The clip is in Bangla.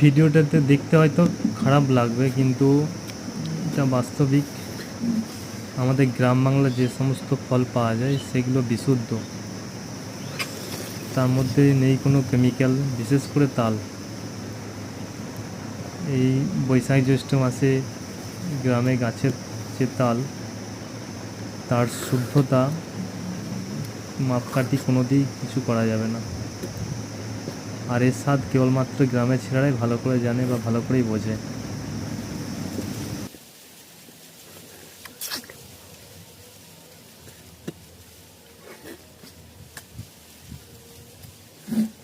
ভিডিওটাতে দেখতে হয়তো খারাপ লাগবে, কিন্তু এটা বাস্তবিক। আমাদের গ্রাম বাংলায় যে সমস্ত ফল পাওয়া যায়, সেগুলো বিশুদ্ধ। তার মধ্যে নেই কোনো কেমিক্যাল, বিশেষ করে তাল। এই বৈশাখ জ্যৈষ্ঠ মাসে গ্রামে গাছের যে তাল, তার শুদ্ধতা মাপকাঠি কোনোদিই কিছু করা যাবে না। আর এর স্বাদ কেবলমাত্র গ্রামের ছেলেরাই ভালো করে জানে বা ভালো করেই বোঝে Mm-hmm.